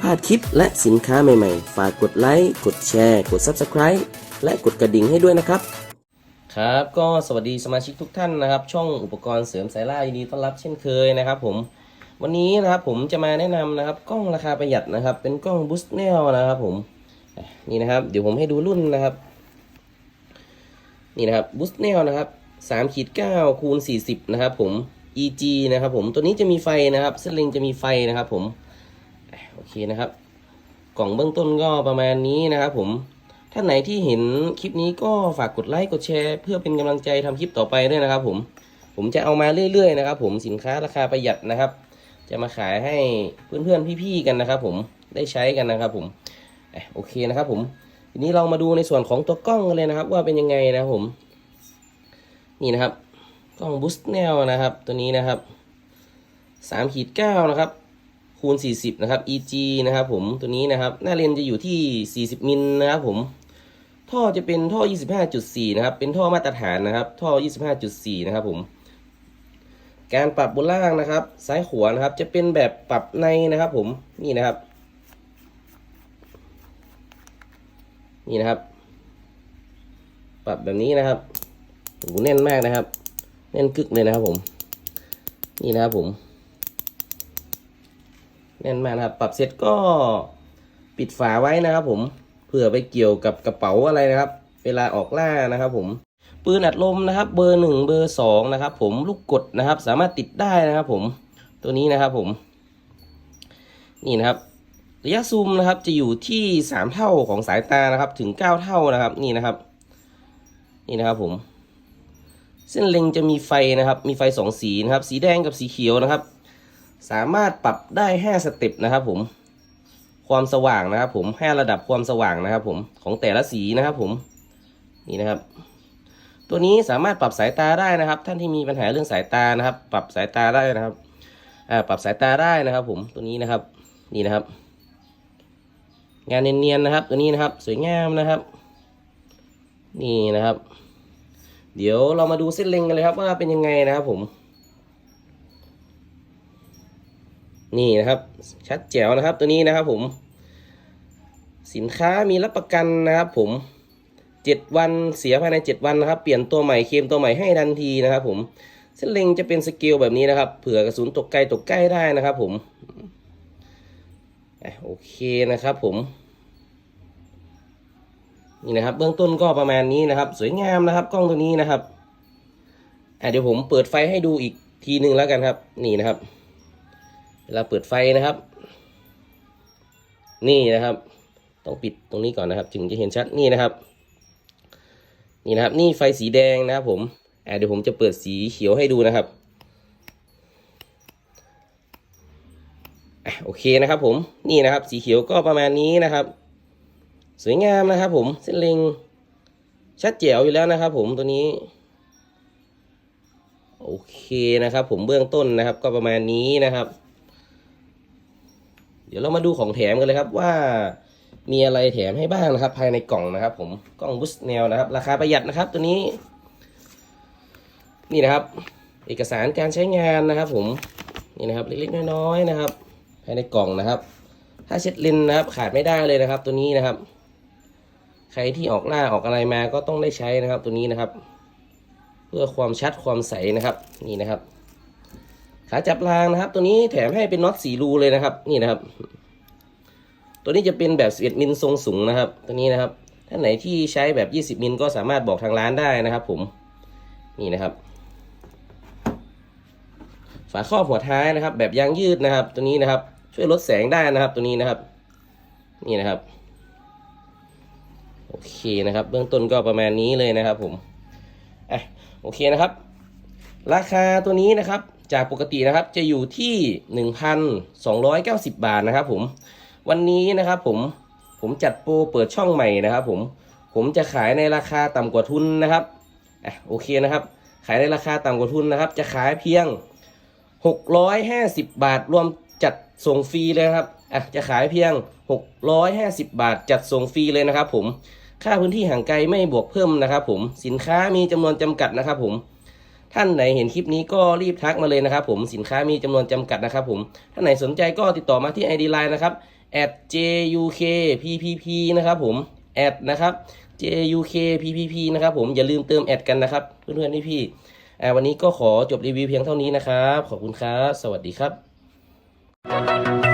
พลาดคลิปและสินค้าใหม่ๆ ฝากกดไลค์ กดแชร์ กด Subscribe และกดกระดิ่งให้ด้วยนะครับ ครับก็สวัสดีสมาชิกทุกท่านนะครับ ช่องอุปกรณ์เสริมสายล่ายินดีต้อนรับเช่นเคยนะครับผมวันนี้นะครับผมจะมาแนะนำนะครับกล้องราคาประหยัดนะครับ เป็นกล้องบูสเนลนะครับผมนี่นะครับเดี๋ยวผมให้ดูรุ่นนะครับ นี่นะครับบูสเนลนะครับ3ขีด9คูณ40นะครับผม EG นะครับผมตัวนี้จะมีไฟนะครับเส้นเล็งจะมีไฟนะครับผม เคนะครับ กล่องเบื้องต้นก็ประมาณนี้นะครับผมท่านไหนที่เห็นคลิปนี้ก็ฝากกดไลค์กดแชร์ เพื่อเป็นกำลังใจทำคลิปต่อไปด้วยนะครับ ผมผมจะเอามาเรื่อยๆนะครับ ผมสินค้าราคาประหยัดนะครับ จะมาขายให้เพื่อนๆพี่ๆกันนะครับ ผมได้ใช้กันนะครับ ผมโอเคนะครับ ผมทีนี้เรามาดูในส่วนของตัวกล้องกันเลยนะครับ ว่าเป็นยังไงนะผม นี่นะครับ กล้องบูสต์แนวนะครับ ตัวนี้นะครับ3ขีด9นะครับ คูณ 40 นะครับ EG นะครับผมตัวนี้นะครับ หน้าเลนจะอยู่ที่ 40 มิลนะครับผม ท่อจะเป็นท่อ 25.4 นะครับ เป็นท่อมาตรฐานนะครับ ท่อ 25.4 นะครับผม การปรับบนล่างนะครับ ซ้ายขวานะครับ จะเป็นแบบปรับในนะครับผม นี่นะครับ นี่นะครับ ปรับแบบนี้นะครับโอ้โหแน่นมากนะครับ แน่นกึกเลยนะครับผม นี่นะครับผม แน่นมากนะครับ ปรับเสร็จก็ปิดฝาไว้นะครับ ผมเผื่อไปเกี่ยวกับกระเป๋าอะไรนะครับ เวลาออกล่านะครับ ผมปืนอัดลมนะครับ เบอร์หนึ่งเบอร์สองนะครับ ผมลูกกดนะครับ สามารถติดได้นะครับ ผมตัวนี้นะครับ ผม นี่นะครับ ระยะซูมนะครับ จะอยู่ที่สามเท่าของสายตานะครับ ถึงเก้าเท่านะครับ นี่นะครับ นี่นะครับ ผม เส้นเล็งจะมีไฟนะครับ มีไฟสองสีนะครับ สีแดงกับสีเขียวนะครับ สามารถปรับได้ 5 สเต็ปนะครับผม ความสว่างนะครับผม5ระดับความสว่างนะครับผมของแต่ละสีนะครับผม นี่นะครับ ตัวนี้สามารถปรับสายตาได้นะครับ ท่านที่มีปัญหาเรื่องสายตานะครับ ปรับสายตาได้นะครับอ่าปรับสายตาได้นะครับ ผมตัวนี้นะครับ นี่นะครับ งานเนียนๆนะครับ ตัวนี้นะครับ สวยงามนะครับ นี่นะครับ เดี๋ยวเรามาดูเส้นเล็งกันเลยครับว่าเป็นยังไงนะครับผม นี่นะครับ ชัดแจ๋วนะครับตัวนี้นะครับผม สินค้ามีรับประกันนะครับ ผมเจ็ดวันเสียภายในเจ็ดวันนะครับ เปลี่ยนตัวใหม่เคมตัวใหม่ให้ทันทีนะครับ ผมเส้นเล็งจะเป็นสเกลแบบนี้นะครับ เผื่อกระสุนตกไกลตกใกล้ได้นะครับ ผมโอเคนะครับ ผมนี่นะครับ เบื้องต้นก็ประมาณนี้นะครับ สวยงามนะครับ กล้องตัวนี้นะครับอะเดี๋ยวผมเปิดไฟให้ดูอีกทีหนึ่งแล้วกันครับ นี่นะครับ เวลาเปิดไฟนะครับ นี่นะครับ ต้องปิดตรงนี้ก่อนนะครับ ถึงจะเห็นชัดนี่นะครับ นี่นะครับ นี่ไฟสีแดงนะครับผมเดี๋ยวผมจะเปิดสีเขียวให้ดูนะครับอโอเคนะครับผมนี่นะครับ สีเขียวก็ประมาณนี้นะครับ สวยงามนะครับผมเส้นเล็งชัดเจ๋วอยู่แล้วนะครับ ผมตัวนี้ โอเคนะครับ ผมเบื้องต้นนะครับ ก็ประมาณนี้นะครับ เดี๋ยวเรามาดูของแถมกันเลยครับว่ามีอะไรแถมให้บ้างนะครับ ภายในกล่องนะครับ ผมกล้องบุสแนวนะครับ ราคาประหยัดนะครับ ตัวนี้ นี่นะครับ เอกสารการใช้งานนะครับ ผมนี่นะครับเล็กๆน้อยๆนะครับ ภายในกล่องนะครับถ้าเช็ดเลนนะครับ ขาดไม่ได้เลยนะครับ ตัวนี้นะครับ ใครที่ออกล่าออกอะไรมาก็ต้องได้ใช้นะครับ ตัวนี้นะครับ เพื่อความชัดความใสนะครับ นี่นะครับ ขาจับรางนะครับ ตัวนี้แถมให้เป็นน็อตสีรูเลยนะครับ นี่นะครับ ตัวนี้จะเป็นแบบ 11มิลทรงสูงนะครับ ตัวนี้นะครับท่านไหนที่ใช้แบบ 20มิลก็สามารถบอกทางร้านได้นะครับ ผม นี่นะครับ ฝาครอบหัวท้ายนะครับ แบบยางยืดนะครับ ตัวนี้นะครับ ช่วยลดแสงได้นะครับ ตัวนี้นะครับ นี่นะครับ โอเคนะครับ เบื้องต้นก็ประมาณนี้เลยนะครับ ผมอะโอเคนะครับ ราคาตัวนี้นะครับ จากปกตินะครับจะอยู่ที่ 1,290 บาทนะครับผมวันนี้นะครับผมผมจัดโปรเปิดช่องใหม่นะครับผมผมจะขายในราคาต่ำกว่าทุนนะครับอะโอเคนะครับ ขายในราคาต่ำกว่าทุนนะครับ จะขายเพียง 650 บาท รวมจัดส่งฟรีเลยครับอะจะขายเพียง 650 บาท จัดส่งฟรีเลยนะครับ ผมค่าพื้นที่ห่างไกลไม่บวกเพิ่มนะครับ ผมสินค้ามีจำนวนจำกัดนะครับ ผม ท่านไหนเห็นคลิปนี้ก็รีบทักมาเลยนะครับผมสินค้ามีจำนวนจำกัดนะครับผมท่านไหนสนใจก็ติดต่อมาที่ ID Line นะครับ at @jukppp นะครับผมแอดนะครับ jukppp นะครับผมอย่าลืมเติมแอดกันนะครับ เพื่อนๆพี่ๆอ่วันนี้ก็ขอจบรีวิวเพียงเท่านี้นะครับ ขอบคุณครับ สวัสดีครับ